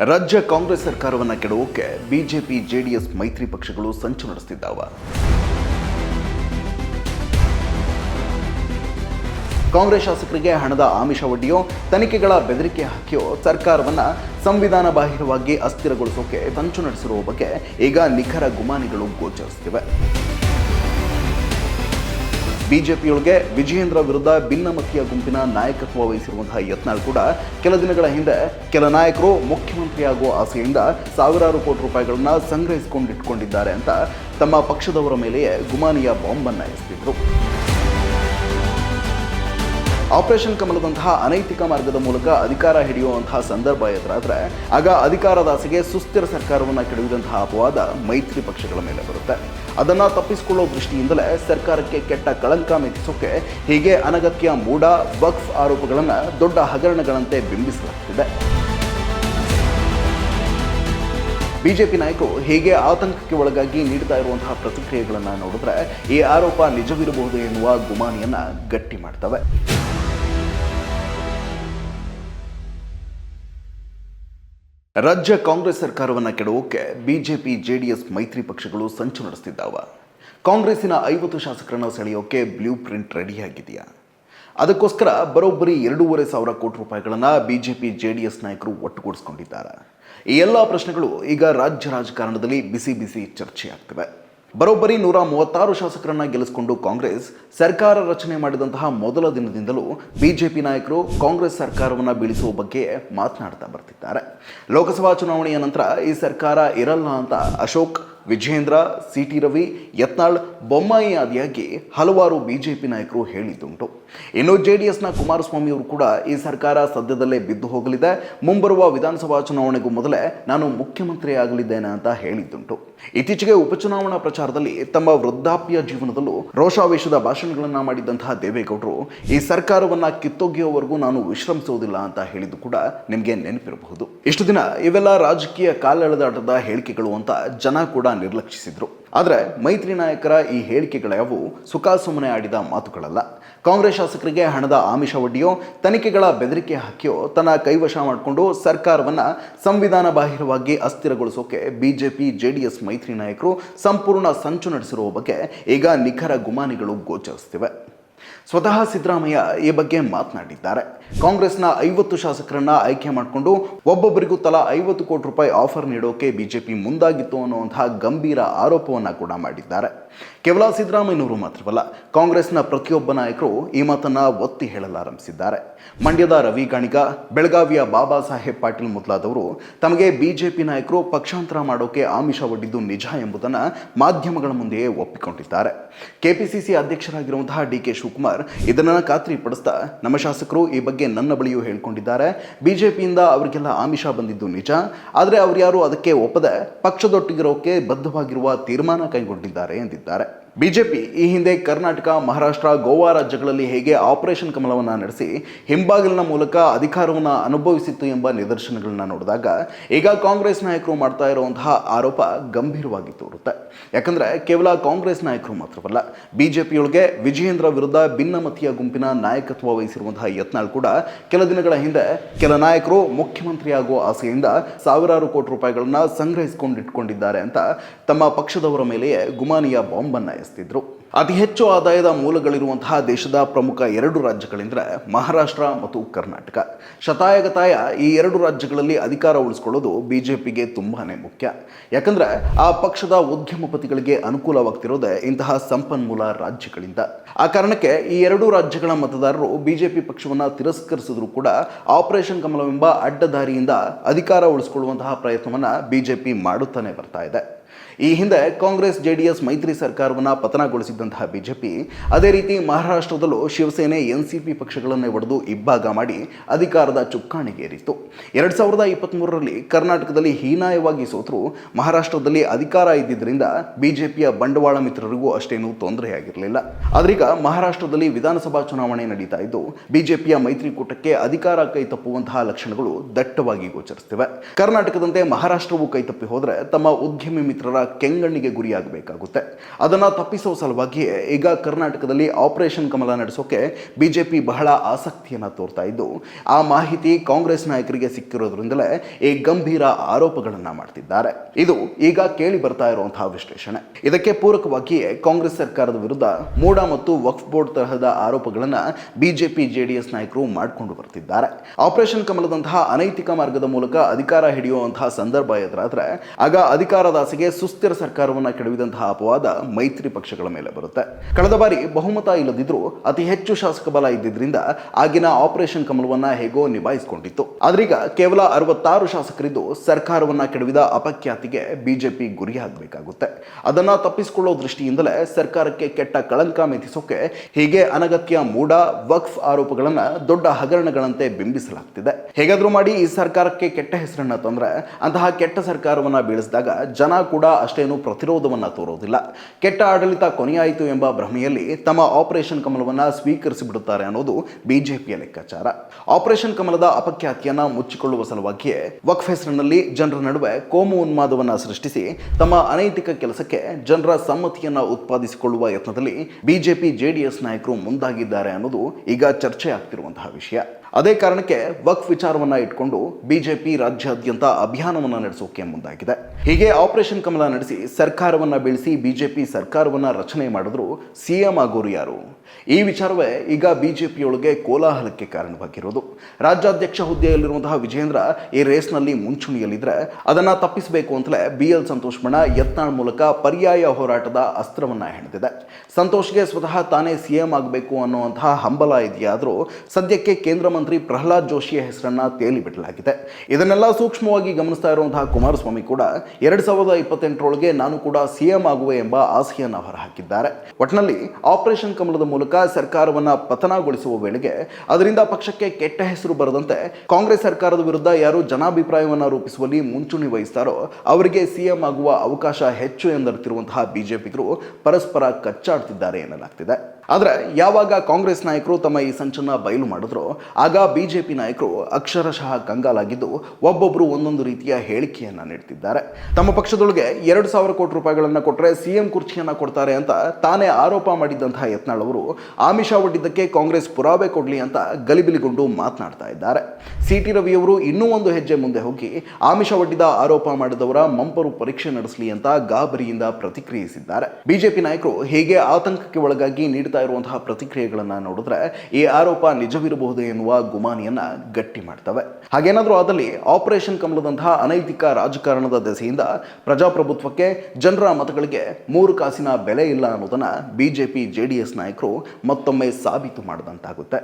ರಾಜ್ಯ ಕಾಂಗ್ರೆಸ್ ಸರ್ಕಾರವನ್ನು ಕೆಡವೋಕೆ BJP, JDS ಮೈತ್ರಿ ಪಕ್ಷಗಳು ಸಂಚು ನಡೆಸುತ್ತಿದ್ದಾವ ಕಾಂಗ್ರೆಸ್ ಶಾಸಕರಿಗೆ ಹಣದ ಆಮಿಷ ಒಡ್ಡಿಯೋ, ತನಿಖೆಗಳ ಬೆದರಿಕೆ ಹಾಕಿಯೋ ಸರ್ಕಾರವನ್ನ ಸಂವಿಧಾನ ಬಾಹಿರವಾಗಿ ಅಸ್ಥಿರಗೊಳಿಸೋಕೆ ಸಂಚು ನಡೆಸಿರುವ ಬಗ್ಗೆ ಈಗ ನಿಖರ ಗುಮಾನಿಗಳು ಗೋಚರಿಸುತ್ತಿವೆ ಬಿಜೆಪಿಯೊಳಗೆ ವಿಜಯೇಂದ್ರ ವಿರುದ್ಧ ಭಿನ್ನಮತೀಯ ಗುಂಪಿನ ನಾಯಕತ್ವ ವಹಿಸಿರುವಂತಹ ಯತ್ನ ಕೂಡ ಕೆಲ ದಿನಗಳ ಹಿಂದೆ ಕೆಲ ನಾಯಕರು ಮುಖ್ಯಮಂತ್ರಿಯಾಗುವ ಆಸೆಯಿಂದ ಸಾವಿರಾರು ಕೋಟಿ ರೂಪಾಯಿಗಳನ್ನ ಸಂಗ್ರಹಿಸಿಕೊಂಡಿಟ್ಕೊಂಡಿದ್ದಾರೆ ಅಂತ ತಮ್ಮ ಪಕ್ಷದವರ ಮೇಲೆಯೇ ಗುಮಾನಿಯ ಬಾಂಬನ್ನು ಎಸೆದಿದ್ರು. ಆಪರೇಷನ್ ಕಮಲದಂತಹ ಅನೈತಿಕ ಮಾರ್ಗದ ಮೂಲಕ ಅಧಿಕಾರ ಹಿಡಿಯುವಂತಹ ಸಂದರ್ಭ ಎದುರಾದ್ರೆ, ಆಗ ಅಧಿಕಾರದಾಸೆಗೆ ಸುಸ್ಥಿರ ಸರ್ಕಾರವನ್ನು ಕೆಡವಿದಂತಹ ಅಪವಾದ ಮೈತ್ರಿ ಪಕ್ಷಗಳ ಮೇಲೆ ಬರುತ್ತೆ. ಅದನ್ನು ತಪ್ಪಿಸಿಕೊಳ್ಳೋ ದೃಷ್ಟಿಯಿಂದಲೇ ಸರ್ಕಾರಕ್ಕೆ ಕೆಟ್ಟ ಕಳಂಕ ಮೆಚ್ಚಿಸೋಕೆ ಹೀಗೆ ಅನಗತ್ಯ ಮೂಡ ವಕ್ಫ್ ಆರೋಪಗಳನ್ನು ದೊಡ್ಡ ಹಗರಣಗಳಂತೆ ಬಿಂಬಿಸಲಾಗ್ತಿದೆ. ಬಿಜೆಪಿ ನಾಯಕರು ಹೀಗೆ ಆತಂಕಕ್ಕೆ ಒಳಗಾಗಿ ನೀಡ್ತಾ ಇರುವಂತಹ ಪ್ರತಿಕ್ರಿಯೆಗಳನ್ನು ನೋಡಿದ್ರೆ, ಈ ಆರೋಪ ನಿಜವಿರಬಹುದು ಎನ್ನುವ ಗುಮಾನಿಯನ್ನು ಗಟ್ಟಿ ಮಾಡ್ತವೆ. ರಾಜ್ಯ ಕಾಂಗ್ರೆಸ್ ಸರ್ಕಾರವನ್ನು ಕೆಡವೋಕೆ ಬಿಜೆಪಿ, ಜೆಡಿಎಸ್ ಮೈತ್ರಿ ಪಕ್ಷಗಳು ಸಂಚು ನಡೆಸುತ್ತಿದ್ದಾವ ಕಾಂಗ್ರೆಸ್ಸಿನ ಐವತ್ತು ಶಾಸಕರನ್ನು ಸೆಳೆಯೋಕೆ ಬ್ಲೂ ಪ್ರಿಂಟ್ ರೆಡಿಯಾಗಿದೆಯಾ? ಅದಕ್ಕೋಸ್ಕರ ಬರೋಬ್ಬರಿ ಎರಡೂವರೆ ಸಾವಿರ ಕೋಟಿ ರೂಪಾಯಿಗಳನ್ನು ಬಿಜೆಪಿ, ಜೆಡಿಎಸ್ ನಾಯಕರು ಒಟ್ಟುಗೂಡಿಸಿಕೊಂಡಿದ್ದಾರೆ. ಈ ಎಲ್ಲ ಪ್ರಶ್ನೆಗಳು ಈಗ ರಾಜ್ಯ ರಾಜಕಾರಣದಲ್ಲಿ ಬಿಸಿ ಬಿಸಿ ಚರ್ಚೆಯಾಗ್ತಿವೆ. ಬರೋಬ್ಬರಿ ನೂರ ಮೂವತ್ತಾರು ಶಾಸಕರನ್ನ ಗೆಲ್ಲಿಸಿಕೊಂಡು ಕಾಂಗ್ರೆಸ್ ಸರ್ಕಾರ ರಚನೆ ಮಾಡಿದಂತಹ ಮೊದಲ ದಿನದಿಂದಲೂ ಬಿಜೆಪಿ ನಾಯಕರು ಕಾಂಗ್ರೆಸ್ ಸರ್ಕಾರವನ್ನು ಬೀಳಿಸುವ ಬಗ್ಗೆ ಮಾತನಾಡ್ತಾ ಬರ್ತಿದ್ದಾರೆ. ಲೋಕಸಭಾ ಚುನಾವಣೆಯ ನಂತರ ಈ ಸರ್ಕಾರ ಇರಲ್ಲ ಅಂತ ಅಶೋಕ್, ವಿಜೇಂದ್ರ, ಸಿ ಟಿ ರವಿ, ಯತ್ನಾಳ್ ಬೊಮ್ಮಾಯಿ ಆದಿಯಾಗಿ ಹಲವಾರು ಪಿ ನಾಯಕರು ಹೇಳಿದ್ದುಂಟು. ಇನ್ನು ಜೆಡಿಎಸ್ನ ಕುಮಾರಸ್ವಾಮಿ ಅವರು ಕೂಡ ಈ ಸರ್ಕಾರ ಸದ್ಯದಲ್ಲೇ ಬಿದ್ದು ಹೋಗಲಿದೆ. ಮುಂಬರುವ ವಿಧಾನಸಭಾ ಚುನಾವಣೆಗೂ ಮೊದಲೇ ನಾನು ಮುಖ್ಯಮಂತ್ರಿ ಆಗಲಿದ್ದೇನೆ ಅಂತ ಹೇಳಿದ್ದುಂಟು. ಇತ್ತೀಚೆಗೆ ಉಪಚುನಾವಣಾ ಪ್ರಚಾರದಲ್ಲಿ ತಮ್ಮ ವೃದ್ಧಾಪ್ಯ ಜೀವನದಲ್ಲೂ ರೋಷಾವೇಶದ ಭಾಷಣಗಳನ್ನು ಮಾಡಿದ್ದಂತಹ ದೇವೇಗೌಡರು, ಈ ಸರ್ಕಾರವನ್ನ ಕಿತ್ತೊಗೆಯುವವರೆಗೂ ನಾನು ವಿಶ್ರಮಿಸುವುದಿಲ್ಲ ಅಂತ ಹೇಳಿದ್ದು ಕೂಡ ನಿಮಗೆ ನೆನಪಿರಬಹುದು. ಇಷ್ಟು ದಿನ ಇವೆಲ್ಲ ರಾಜಕೀಯ ಕಾಲೆಳೆದಾಟದ ಹೇಳಿಕೆಗಳು ಅಂತ ಜನ ಕೂಡ ನಿರ್ಲಕ್ಷಿಸಿದ್ರು. ಆದರೆ ಮೈತ್ರಿ ನಾಯಕರ ಈ ಹೇಳಿಕೆಗಳ್ಯಾವು ಸುಖಾಸುಮ್ಮನೆ ಆಡಿದ ಮಾತುಗಳಲ್ಲ. ಕಾಂಗ್ರೆಸ್ ಶಾಸಕರಿಗೆ ಹಣದ ಆಮಿಷ ಒಡ್ಡಿಯೋ, ತನಿಖೆಗಳ ಬೆದರಿಕೆ ಹಾಕಿಯೋ, ತನ್ನ ಕೈವಶ ಮಾಡಿಕೊಂಡು ಸರ್ಕಾರವನ್ನು ಸಂವಿಧಾನ ಬಾಹಿರವಾಗಿ ಅಸ್ಥಿರಗೊಳಿಸೋಕೆ ಬಿಜೆಪಿ, ಜೆಡಿಎಸ್ ಮೈತ್ರಿ ನಾಯಕರು ಸಂಪೂರ್ಣ ಸಂಚು ನಡೆಸಿರುವ ಬಗ್ಗೆ ಈಗ ನಿಖರ ಗುಮಾನಿಗಳು ಗೋಚರಿಸ್ತಿವೆ. ಸ್ವತಃ ಸಿದ್ದರಾಮಯ್ಯ ಈ ಬಗ್ಗೆ ಮಾತನಾಡಿದ್ದಾರೆ. ಕಾಂಗ್ರೆಸ್ನ ಐವತ್ತು ಶಾಸಕರನ್ನ ಆಯ್ಕೆ ಮಾಡಿಕೊಂಡು ಒಬ್ಬೊಬ್ಬರಿಗೂ ತಲಾ ಐವತ್ತು ಕೋಟಿ ರೂಪಾಯಿ ಆಫರ್ ನೀಡೋಕೆ ಬಿಜೆಪಿ ಮುಂದಾಗಿತ್ತು ಅನ್ನುವಂತಹ ಗಂಭೀರ ಆರೋಪವನ್ನ ಕೂಡ ಮಾಡಿದ್ದಾರೆ. ಕೇವಲ ಸಿದ್ದರಾಮಯ್ಯನವರು ಮಾತ್ರವಲ್ಲ, ಕಾಂಗ್ರೆಸ್ನ ಪ್ರತಿಯೊಬ್ಬ ನಾಯಕರು ಈ ಮಾತನ್ನ ಒತ್ತಿ ಹೇಳಲಾರಂಭಿಸಿದ್ದಾರೆ. ಮಂಡ್ಯದ ರವಿ ಗಾಣಿಗ, ಬೆಳಗಾವಿಯ ಬಾಬಾ ಸಾಹೇಬ್ ಪಾಟೀಲ್ ಮೊದಲಾದವರು ತಮಗೆ ಬಿಜೆಪಿ ನಾಯಕರು ಪಕ್ಷಾಂತರ ಮಾಡೋಕೆ ಆಮಿಷ ಒಡ್ಡಿದ್ದು ನಿಜ ಎಂಬುದನ್ನು ಮಾಧ್ಯಮಗಳ ಮುಂದೆಯೇ ಒಪ್ಪಿಕೊಂಡಿದ್ದಾರೆ. ಕೆಪಿಸಿಸಿ ಅಧ್ಯಕ್ಷರಾಗಿರುವಂತಹ ಡಿ ಕೆ ಶಿವಕುಮಾರ್ ಇದನ್ನು ಖಾತ್ರಿಪಡಿಸ್ತಾ ನಮ್ಮ ಶಾಸಕರು ಈ ಬಗ್ಗೆ ನನ್ನ ಬಳಿಯೂ ಹೇಳ್ಕೊಂಡಿದ್ದಾರೆ. ಬಿಜೆಪಿಯಿಂದ ಅವರಿಗೆಲ್ಲ ಆಮಿಷ ಬಂದಿದ್ದು ನಿಜ. ಆದರೆ ಅವರು ಯಾರು ಅದಕ್ಕೆ ಒಪ್ಪದೆ ಪಕ್ಷದೊಟ್ಟಿಗಿರೋಕೆ ಬದ್ಧವಾಗಿರುವ ತೀರ್ಮಾನ ಕೈಗೊಂಡಿದ್ದಾರೆ ಎಂದಿದ್ದಾರೆ. ಬಿಜೆಪಿ ಈ ಹಿಂದೆ ಕರ್ನಾಟಕ, ಮಹಾರಾಷ್ಟ್ರ, ಗೋವಾ ರಾಜ್ಯಗಳಲ್ಲಿ ಹೇಗೆ ಆಪರೇಷನ್ ಕಮಲವನ್ನು ನಡೆಸಿ ಹಿಂಬಾಗಿಲಿನ ಮೂಲಕ ಅಧಿಕಾರವನ್ನು ಅನುಭವಿಸಿತ್ತು ಎಂಬ ನಿದರ್ಶನಗಳನ್ನ ನೋಡಿದಾಗ ಈಗ ಕಾಂಗ್ರೆಸ್ ನಾಯಕರು ಮಾಡ್ತಾ ಇರುವಂತಹ ಆರೋಪ ಗಂಭೀರವಾಗಿ ತೋರುತ್ತೆ. ಯಾಕಂದ್ರೆ ಕೇವಲ ಕಾಂಗ್ರೆಸ್ ನಾಯಕರು ಮಾತ್ರವಲ್ಲ, ಬಿಜೆಪಿಯೊಳಗೆ ವಿಜಯೇಂದ್ರ ವಿರುದ್ಧ ಭಿನ್ನಮತೀಯ ಗುಂಪಿನ ನಾಯಕತ್ವ ವಹಿಸಿರುವಂತಹ ಯತ್ನಾಳ್ ಕೂಡ ಕೆಲ ದಿನಗಳ ಹಿಂದೆ ಕೆಲ ನಾಯಕರು ಮುಖ್ಯಮಂತ್ರಿಯಾಗುವ ಆಸೆಯಿಂದ ಸಾವಿರಾರು ಕೋಟಿ ರೂಪಾಯಿಗಳನ್ನು ಸಂಗ್ರಹಿಸಿಕೊಂಡಿಟ್ಕೊಂಡಿದ್ದಾರೆ ಅಂತ ತಮ್ಮ ಪಕ್ಷದವರ ಮೇಲೆಯೇ ಗುಮಾನಿಯ ಬಾಂಬನ್ನು ಎಸೆದಿದ್ರು ಅತಿ ಹೆಚ್ಚು ಆದಾಯದ ಮೂಲಗಳಿರುವಂತಹ ದೇಶದ ಪ್ರಮುಖ ಎರಡು ರಾಜ್ಯಗಳೆಂದರೆ ಮಹಾರಾಷ್ಟ್ರ ಮತ್ತು ಕರ್ನಾಟಕ. ಶತಾಯಗತಾಯ ಈ ಎರಡು ರಾಜ್ಯಗಳಲ್ಲಿ ಅಧಿಕಾರ ಉಳಿಸ್ಕೊಳ್ಳೋದು ಬಿಜೆಪಿಗೆ ತುಂಬಾನೇ ಮುಖ್ಯ. ಯಾಕಂದ್ರೆ ಆ ಪಕ್ಷದ ಉದ್ಯಮಪತಿಗಳಿಗೆ ಅನುಕೂಲವಾಗ್ತಿರೋದೇ ಇಂತಹ ಸಂಪನ್ಮೂಲ ರಾಜ್ಯಗಳಿಂದ. ಆ ಕಾರಣಕ್ಕೆ ಈ ಎರಡೂ ರಾಜ್ಯಗಳ ಮತದಾರರು ಬಿಜೆಪಿ ಪಕ್ಷವನ್ನ ತಿರಸ್ಕರಿಸಿದ್ರು ಕೂಡ ಆಪರೇಷನ್ ಕಮಲವೆಂಬ ಅಡ್ಡದಾರಿಯಿಂದ ಅಧಿಕಾರ ಉಳಿಸಿಕೊಳ್ಳುವಂತಹ ಪ್ರಯತ್ನವನ್ನ ಬಿಜೆಪಿ ಮಾಡುತ್ತಾನೆ ಬರ್ತಾ ಇದೆ. ಈ ಹಿಂದೆ ಕಾಂಗ್ರೆಸ್, ಜೆಡಿಎಸ್ ಮೈತ್ರಿ ಸರ್ಕಾರವನ್ನು ಪತನಗೊಳಿಸಿದ್ದಂತಹ ಬಿಜೆಪಿ, ಅದೇ ರೀತಿ ಮಹಾರಾಷ್ಟ್ರದಲ್ಲೂ ಶಿವಸೇನೆ, ಎನ್ಸಿಪಿ ಪಕ್ಷಗಳನ್ನೇ ಒಡೆದು ಇಬ್ಬಾಗ ಮಾಡಿ ಅಧಿಕಾರದ ಚುಕ್ಕಾಣಿಗೇರಿತ್ತು. ಎರಡು ಸಾವಿರದ ಇಪ್ಪತ್ತ್ಮೂರರಲ್ಲಿ ಕರ್ನಾಟಕದಲ್ಲಿ ಹೀನಾಯವಾಗಿ ಸೋತರೂ ಮಹಾರಾಷ್ಟ್ರದಲ್ಲಿ ಅಧಿಕಾರ ಇದ್ದಿದ್ದರಿಂದ ಬಿಜೆಪಿಯ ಬಂಡವಾಳ ಮಿತ್ರರಿಗೂ ಅಷ್ಟೇನೂ ತೊಂದರೆಯಾಗಿರಲಿಲ್ಲ. ಆದ್ರೀಗ ಮಹಾರಾಷ್ಟ್ರದಲ್ಲಿ ವಿಧಾನಸಭಾ ಚುನಾವಣೆ ನಡೀತಾ ಇದ್ದು, ಬಿಜೆಪಿಯ ಮೈತ್ರಿಕೂಟಕ್ಕೆ ಅಧಿಕಾರ ಕೈ ತಪ್ಪುವಂತಹ ಲಕ್ಷಣಗಳು ದಟ್ಟವಾಗಿ ಗೋಚರಿಸುತ್ತಿವೆ ಕರ್ನಾಟಕದಂತೆ ಮಹಾರಾಷ್ಟ್ರವು ಕೈ ತಪ್ಪಿ ಹೋದರೆ ತಮ್ಮ ಉದ್ಯಮಿ ಮಿತ್ರರ ಕೆಂಗಣ್ಣಿಗೆ ಗುರಿಯಾಗಬೇಕಾಗುತ್ತೆ. ಅದನ್ನು ತಪ್ಪಿಸುವ ಸಲುವಾಗಿ ಈಗ ಕರ್ನಾಟಕದಲ್ಲಿ ಆಪರೇಷನ್ ಕಮಲ ನಡೆಸೋಕೆ ಬಿಜೆಪಿ ಬಹಳ ಆಸಕ್ತಿಯನ್ನು ತೋರ್ತಾ ಇದ್ದು, ಆ ಮಾಹಿತಿ ಕಾಂಗ್ರೆಸ್ ನಾಯಕರಿಗೆ ಸಿಕ್ಕಿರೋದ್ರಿಂದಲೇ ಈ ಗಂಭೀರ ಆರೋಪಗಳನ್ನು ಮಾಡ್ತಿದ್ದಾರೆ. ಇದು ಈಗ ಕೇಳಿ ಬರ್ತಾ ಇರುವಂತಹ ವಿಶ್ಲೇಷಣೆ. ಇದಕ್ಕೆ ಪೂರಕವಾಗಿಯೇ ಕಾಂಗ್ರೆಸ್ ಸರ್ಕಾರದ ವಿರುದ್ಧ ಮೂಡ ಮತ್ತು ವಕ್ಫ್ ಬೋರ್ಡ್ ತರಹದ ಆರೋಪಗಳನ್ನು ಬಿಜೆಪಿ ಜೆಡಿಎಸ್ ನಾಯಕರು ಮಾಡಿಕೊಂಡು ಬರ್ತಿದ್ದಾರೆ. ಆಪರೇಷನ್ ಕಮಲದಂತಹ ಅನೈತಿಕ ಮಾರ್ಗದ ಮೂಲಕ ಅಧಿಕಾರ ಹಿಡಿಯುವಂತಹ ಸಂದರ್ಭ ಎದುರಾದ್ರೆ, ಆಗ ಅಧಿಕಾರದಾಸೆಗೆ ಸುಸ್ಥಿರ ಸರ್ಕಾರವನ್ನು ಕೆಡವಿದಂತಹ ಅಪವಾದ ಮೈತ್ರಿ ಪಕ್ಷಗಳ ಮೇಲೆ ಬರುತ್ತೆ. ಕಳೆದ ಬಾರಿ ಬಹುಮತ ಇಲ್ಲದಿದ್ರೂ ಅತಿ ಹೆಚ್ಚು ಶಾಸಕ ಬಲ ಇದ್ದಿದ್ರಿಂದ ಆಗಿನ ಆಪರೇಷನ್ ಕಮಲವನ್ನ ಹೇಗೋ ನಿಭಾಯಿಸಿಕೊಂಡಿತ್ತು. ಆದ್ರೀಗ ಕೇವಲ ಅರವತ್ತಾರು ಶಾಸಕರಿದ್ದು ಸರ್ಕಾರವನ್ನ ಕೆಡವಿದ ಅಪಖ್ಯಾತಿಗೆ ಬಿಜೆಪಿ ಗುರಿಯಾಗಬೇಕಾಗುತ್ತೆ ಅದನ್ನ ತಪ್ಪಿಸಿಕೊಳ್ಳೋ ದೃಷ್ಟಿಯಿಂದಲೇ ಸರ್ಕಾರಕ್ಕೆ ಕೆಟ್ಟ ಕಳಂಕ ಮೆತಿಸೋಕೆ ಹೀಗೆ ಅನಗತ್ಯ ಮೂಡ ವಕ್ಫ್ ಆರೋಪಗಳನ್ನ ದೊಡ್ಡ ಹಗರಣಗಳಂತೆ ಬಿಂಬಿಸಲಾಗ್ತಿದೆ. ಹೇಗಾದ್ರೂ ಮಾಡಿ ಈ ಸರ್ಕಾರಕ್ಕೆ ಕೆಟ್ಟ ಹೆಸರನ್ನ ತಂದ್ರೆ ಅಂತಹ ಕೆಟ್ಟ ಸರ್ಕಾರವನ್ನ ಬೀಳಿಸಿದಾಗ ಜನ ಅಷ್ಟೇನು ಪ್ರತಿರೋಧವನ್ನು ತೋರೋದಿಲ್ಲ. ಕೆಟ್ಟ ಆಡಳಿತ ಕೊನೆಯಾಯಿತು ಎಂಬ ಭ್ರಮೆಯಲ್ಲಿ ತಮ್ಮ ಆಪರೇಷನ್ ಕಮಲವನ್ನು ಸ್ವೀಕರಿಸಿ ಬಿಡುತ್ತಾರೆ ಅನ್ನೋದು ಬಿಜೆಪಿಯ ಲೆಕ್ಕಾಚಾರ. ಆಪರೇಷನ್ ಕಮಲದ ಅಪಖ್ಯಾತಿಯನ್ನು ಮುಚ್ಚಿಕೊಳ್ಳುವ ಸಲುವಾಗಿಯೇ ವಕ್ಫ್ ಹೆಸರಿನಲ್ಲಿ ಜನರ ನಡುವೆ ಕೋಮು ಉನ್ಮಾದವನ್ನು ಸೃಷ್ಟಿಸಿ ತಮ್ಮ ಅನೈತಿಕ ಕೆಲಸಕ್ಕೆ ಜನರ ಸಮ್ಮತಿಯನ್ನು ಉತ್ಪಾದಿಸಿಕೊಳ್ಳುವ ಯತ್ನದಲ್ಲಿ ಬಿಜೆಪಿ ಜೆಡಿಎಸ್ ನಾಯಕರು ಮುಂದಾಗಿದ್ದಾರೆ ಅನ್ನೋದು ಈಗ ಚರ್ಚೆ ಆಗ್ತಿರುವಂತಹ ವಿಷಯ. ಅದೇ ಕಾರಣಕ್ಕೆ ವಕ್ ವಿಚಾರವನ್ನ ಇಟ್ಕೊಂಡು ಬಿಜೆಪಿ ರಾಜ್ಯಾದ್ಯಂತ ಅಭಿಯಾನವನ್ನ ನಡೆಸೋಕೆ ಮುಂದಾಗಿದೆ. ಹೀಗೆ ಆಪರೇಷನ್ ಕಮಲ ನಡೆಸಿ ಸರ್ಕಾರವನ್ನ ಬೀಳಿಸಿ ಬಿಜೆಪಿ ಸರ್ಕಾರವನ್ನ ರಚನೆ ಮಾಡಿದ್ರು ಸಿಎಂ ಆಗೋರು ಯಾರು? ಈ ವಿಚಾರವೇ ಈಗ ಬಿಜೆಪಿಯೊಳಗೆ ಕೋಲಾಹಲಕ್ಕೆ ಕಾರಣವಾಗಿರೋದು. ರಾಜ್ಯಾಧ್ಯಕ್ಷ ಹುದ್ದೆಯಲ್ಲಿರುವಂತಹ ವಿಜೇಂದ್ರ ಈ ರೇಸ್ನಲ್ಲಿ ಮುಂಚೂಣಿಯಲ್ಲಿದ್ರೆ ಅದನ್ನ ತಪ್ಪಿಸಬೇಕು ಅಂತಲೇ ಬಿ ಎಲ್ ಸಂತೋಷ್ ಬಣ ಯತ್ನಾಳ್ ಮೂಲಕ ಪರ್ಯಾಯ ಹೋರಾಟದ ಅಸ್ತ್ರವನ್ನ ಹೆಣೆದಿದೆ. ಸಂತೋಷ್ಗೆ ಸ್ವತಃ ತಾನೇ ಸಿಎಂ ಆಗಬೇಕು ಅನ್ನುವಂತಹ ಹಂಬಲ ಇದೆಯಾದರೂ ಸದ್ಯಕ್ಕೆ ಕೇಂದ್ರ ಮಂತ್ರಿ ಪ್ರಹ್ಲಾದ್ ಜೋಶಿಯ ಹೆಸರನ್ನ ತೇಲಿ ಬಿಡಲಾಗಿದೆ. ಇದನ್ನೆಲ್ಲ ಸೂಕ್ಷ್ಮವಾಗಿ ಗಮನಿಸ್ತಾ ಇರುವಂತಹ ಕುಮಾರಸ್ವಾಮಿ ಕೂಡ ಎರಡು ಸಾವಿರದ ಇಪ್ಪತ್ತೆಂಟರೊಳಗೆ ನಾನು ಕೂಡ ಸಿಎಂ ಆಗುವೆ ಎಂಬ ಆಸೆಯನ್ನು ಹೊರಹಾಕಿದ್ದಾರೆ. ಒಟ್ಟಿನಲ್ಲಿ ಆಪರೇಷನ್ ಕಮಲದ ಮೂಲಕ ಸರ್ಕಾರವನ್ನು ಪತನಗೊಳಿಸುವ ವೇಳೆಗೆ ಅದರಿಂದ ಪಕ್ಷಕ್ಕೆ ಕೆಟ್ಟ ಹೆಸರು ಬರದಂತೆ ಕಾಂಗ್ರೆಸ್ ಸರ್ಕಾರದ ವಿರುದ್ಧ ಯಾರು ಜನಾಭಿಪ್ರಾಯವನ್ನು ರೂಪಿಸುವಲ್ಲಿ ಮುಂಚೂಣಿ ವಹಿಸ್ತಾರೋ ಅವರಿಗೆ ಸಿಎಂ ಆಗುವ ಅವಕಾಶ ಹೆಚ್ಚು ಎಂದರ್ತಿರುವಂತಹ ಬಿಜೆಪಿಗರು ಪರಸ್ಪರ ಕಚ್ಚಾಡ್ತಿದ್ದಾರೆ ಎನ್ನಲಾಗ್ತಿದೆ. ಆದರೆ ಯಾವಾಗ ಕಾಂಗ್ರೆಸ್ ನಾಯಕರು ತಮ್ಮ ಈ ಸಂಚನ್ನ ಬಯಲು ಮಾಡಿದ್ರು, ಆಗ ಬಿಜೆಪಿ ನಾಯಕರು ಅಕ್ಷರಶಃ ಕಂಗಾಲಾಗಿದ್ದು ಒಬ್ಬೊಬ್ಬರು ಒಂದೊಂದು ರೀತಿಯ ಹೇಳಿಕೆಯನ್ನು ನೀಡ್ತಿದ್ದಾರೆ. ತಮ್ಮ ಪಕ್ಷದೊಳಗೆ ಎರಡು ಸಾವಿರ ಕೋಟಿ ರೂಪಾಯಿಗಳನ್ನು ಕೊಟ್ಟರೆ ಸಿಎಂ ಕುರ್ಚಿಯನ್ನ ಕೊಡ್ತಾರೆ ಅಂತ ತಾನೇ ಆರೋಪ ಮಾಡಿದ್ದಂತಹ ಯತ್ನಾಳ್ ಅವರು, ಆಮಿಷ ಒಡ್ಡಿದ್ದಕ್ಕೆ ಕಾಂಗ್ರೆಸ್ ಪುರಾವೆ ಕೊಡಲಿ ಅಂತ ಗಲಿಬಿಲಿಗೊಂಡು ಮಾತನಾಡ್ತಾ ಇದ್ದಾರೆ. ಸಿ ಟಿ ರವಿಯವರು ಇನ್ನೂ ಒಂದು ಹೆಜ್ಜೆ ಮುಂದೆ ಹೋಗಿ ಆಮಿಷ ಒಡ್ಡಿದ ಆರೋಪ ಮಾಡಿದವರ ಮಂಪರು ಪರೀಕ್ಷೆ ನಡೆಸಲಿ ಅಂತ ಗಾಬರಿಯಿಂದ ಪ್ರತಿಕ್ರಿಯಿಸಿದ್ದಾರೆ. ಬಿಜೆಪಿ ನಾಯಕರು ಹೇಗೆ ಆತಂಕಕ್ಕೆ ಒಳಗಾಗಿ ನೀಡ್ತಾ ಇರುವಂತಹ ಪ್ರತಿಕ್ರಿಯೆಗಳನ್ನ ನೋಡಿದ್ರೆ ಈ ಆರೋಪ ನಿಜವಿರಬಹುದು ಎನ್ನುವ ಗುಮಾನಿಯನ್ನ ಗಟ್ಟಿ ಮಾಡ್ತವೆ. ಹಾಗೇನಾದರೂ ಅದಲ್ಲಿ ಆಪರೇಷನ್ ಕಮಲದಂತಹ ಅನೈತಿಕ ರಾಜಕಾರಣದ ದೆಸೆಯಿಂದ ಪ್ರಜಾಪ್ರಭುತ್ವಕ್ಕೆ ಜನರ ಮತಗಳಿಗೆ ಮೂರು ಕಾಸಿನ ಬೆಲೆ ಇಲ್ಲ ಅನ್ನೋದನ್ನ ಬಿಜೆಪಿ, ಜೆಡಿಎಸ್ ನಾಯಕರು ಮತ್ತೊಮ್ಮೆ ಸಾಬೀತು ಮಾಡಿದಂತಾಗುತ್ತೆ.